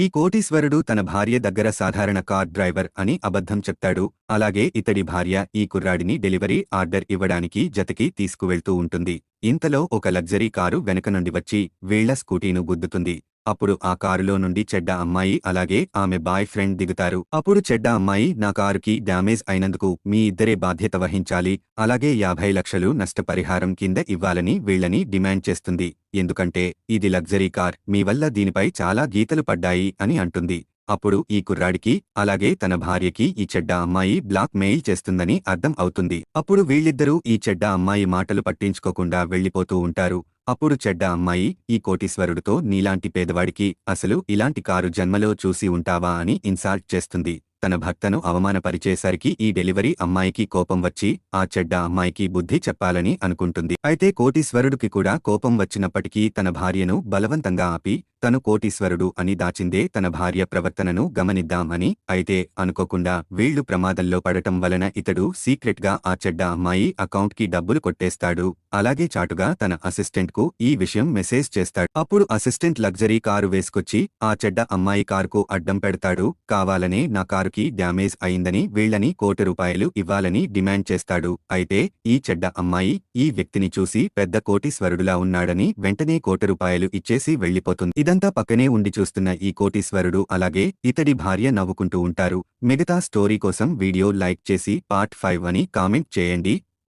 ఈ కోటీశ్వరుడు తన భార్య దగ్గర సాధారణ కార్ డ్రైవర్ అని అబద్ధం చెప్తాడు. అలాగే ఇతడి భార్య ఈ కుర్రాడిని డెలివరీ ఆర్డర్ ఇవ్వడానికి జతకి తీసుకువెళ్తూ ఉంటుంది. ఇంతలో ఒక లగ్జరీ కారు వెనక నుండి వచ్చి వీళ్ళ స్కూటీను గుద్దుతుంది. అప్పుడు ఆ కారులో నుండి చెడ్డ అమ్మాయి అలాగే ఆమె బాయ్ ఫ్రెండ్ దిగుతారు. అప్పుడు చెడ్డ అమ్మాయి నా కారుకి డ్యామేజ్ అయినందుకు మీ ఇద్దరే బాధ్యత వహించాలి. అలాగే యాభై లక్షలు నష్టపరిహారం కింద ఇవ్వాలని వీళ్ళని డిమాండ్ చేస్తుంది. ఎందుకంటే ఇది లగ్జరీ కార్ మీ వల్ల దీనిపై చాలా గీతలు పడ్డాయి అని అంటుంది. అప్పుడు ఈ కుర్రాడికి అలాగే తన భార్యకి ఈ చెడ్డ అమ్మాయి బ్లాక్ మెయిల్ చేస్తుందని అర్థం అవుతుంది. అప్పుడు వీళ్ళిద్దరూ ఈ చెడ్డ అమ్మాయి మాటలు పట్టించుకోకుండా వెళ్ళిపోతూ ఉంటారు. అప్పుడు చెడ్డ అమ్మాయి ఈ కోటీశ్వరుడితో నీలాంటి పేదవాడికి అసలు ఇలాంటి కారు జన్మలో చూసి ఉంటావా అని ఇన్సాల్ట్ చేస్తుంది. తన భర్తను అవమానపరిచేసరికి ఈ డెలివరీ అమ్మాయికి కోపం వచ్చి ఆ చెడ్డ అమ్మాయికి బుద్ధి చెప్పాలని అనుకుంటుంది. అయితే కోటీశ్వరుడికి కూడా కోపం వచ్చినప్పటికీ తన భార్యను బలవంతంగా ఆపి తను కోటీశ్వరుడు అని దాచిందే తన భార్య ప్రవర్తనను గమనిద్దామని అయితే అనుకోకుండా వీళ్ళు ప్రమాదంలో పడటం వలన ఇతడు సీక్రెట్గా ఆ చెడ్డ అమ్మాయి అకౌంట్కి డబ్బులు కొట్టేస్తాడు. అలాగే చాటుగా తన అసిస్టెంట్కు ఈ విషయం మెసేజ్ చేస్తాడు. అప్పుడు అసిస్టెంట్ లగ్జరీ కారు వేసుకొచ్చి ఆ చెడ్డ అమ్మాయి కారుకు అడ్డం పెడతాడు. కావాలనే నా కారుకి డ్యామేజ్ అయిందని వీళ్ళని కోటి రూపాయలు ఇవ్వాలని డిమాండ్ చేస్తాడు. అయితే ఈ చెడ్డ అమ్మాయి ఈ వ్యక్తిని చూసి పెద్ద కోటీశ్వరుడులా ఉన్నాడని వెంటనే కోటి రూపాయలు ఇచ్చేసి వెళ్ళిపోతుంది ఇదంతా పక్కనే ఉండి చూస్తున్న ఈ కోటీశ్వరుడు అలాగే ఇతడి భార్య నవ్వుకుంటూ ఉంటారు. మిగతా స్టోరీ కోసం వీడియో లైక్ చేసి పార్ట్ ఫైవ్ అని కామెంట్ చేయండి.